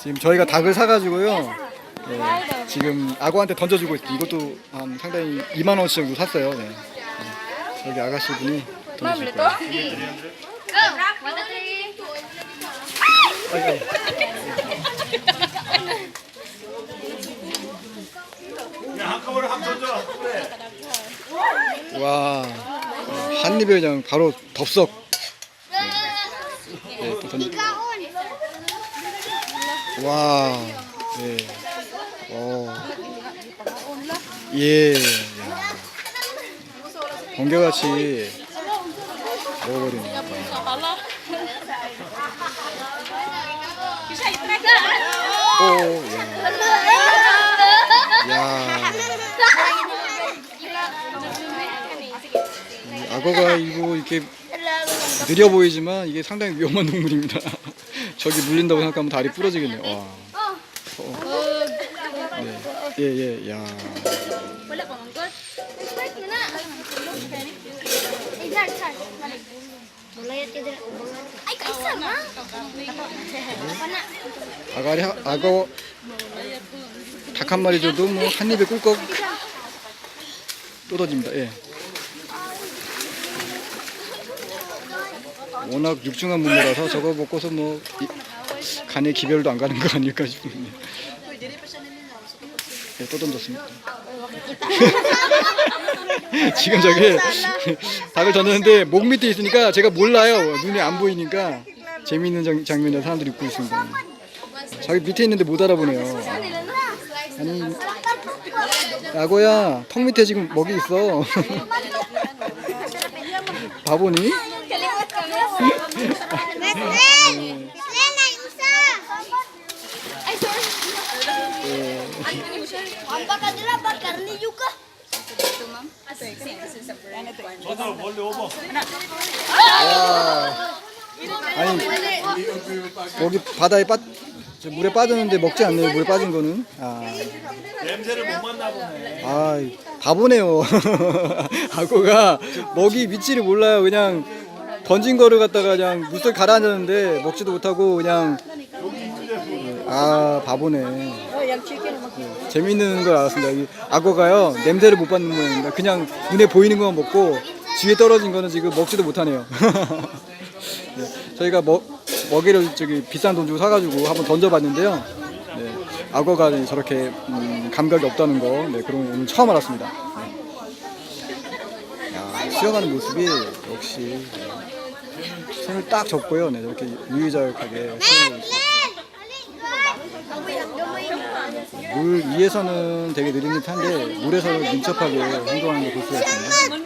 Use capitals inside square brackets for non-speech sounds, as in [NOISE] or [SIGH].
지금 저희가 닭을 사가지고요. 네, 지금 악어한테 던져주고 있어요. 이것도 한 상당히 2만 원씩 정도 샀어요. 네. 네. 여기 아가씨 분이 던져줄 거예요. 와, 한 입에 그냥 바로 덥석. 네, 또 던져. 와, 네. 어, 예. 야. 번개같이 먹어버리네. 오, 야. 야. 이 악어가 이거 이렇게 느려 보이지만 이게 상당히 위험한 동물입니다. [LAUGHS] 저기 물린다고 생각하면 다리 부러지겠네요. 와. 어. 네. 예, 예, 야. 아가리, 하- 악어 닭 한 마리 줘도 뭐 한 입에 꿀꺽 쏟아집니다. 예. 워낙 육중한 문물라서 저거 먹고서 뭐 이- 간에 기별도 안 가는 거 아닐까 싶은데. 예, 또 던졌습니다. [LAUGHS] 지금 저기 닭을 던졌는데 목 밑에 있으니까 제가 몰라요. 눈이 안 보이니까 재미있는 장, 장면에 사람들이 웃고 있습니다. 자기 밑에 있는데 못 알아보네요. 아니 야고야 턱 밑에 지금 먹이 있어. [LAUGHS] 바보니? 아니 여기 바다에 빠 저 물에 빠졌는데 먹지 않네요. 물에 빠진 거는. 아, 냄새를 못 맡나 보네. 아 바보네요. [LAUGHS] 악어가 먹이 위치를 몰라요. 그냥 던진 거를 갖다가 그냥 물속에 가라앉았는데 먹지도 못하고 그냥 아 바보네. 네, 재밌는 걸 알았습니다. 이 악어가요 냄새를 못 받는 모양입니다. 그냥 눈에 보이는 것만 먹고 뒤에 떨어진 거는 지금 먹지도 못하네요. [LAUGHS] 네, 저희가 먹 먹이를 저기 비싼 돈 주고 사가지고 한번 던져봤는데요. 네, 악어가 저렇게 음, 감각이 없다는 거 네, 그런 거 오늘 처음 알았습니다. 네. 야, 수영하는 모습이 역시 네, 손을 딱 접고요. 네, 이렇게 유의자역하게 물 위에서는 되게 느린 듯한데 물에서 민첩하게 행동하는 게 볼수 있습니다.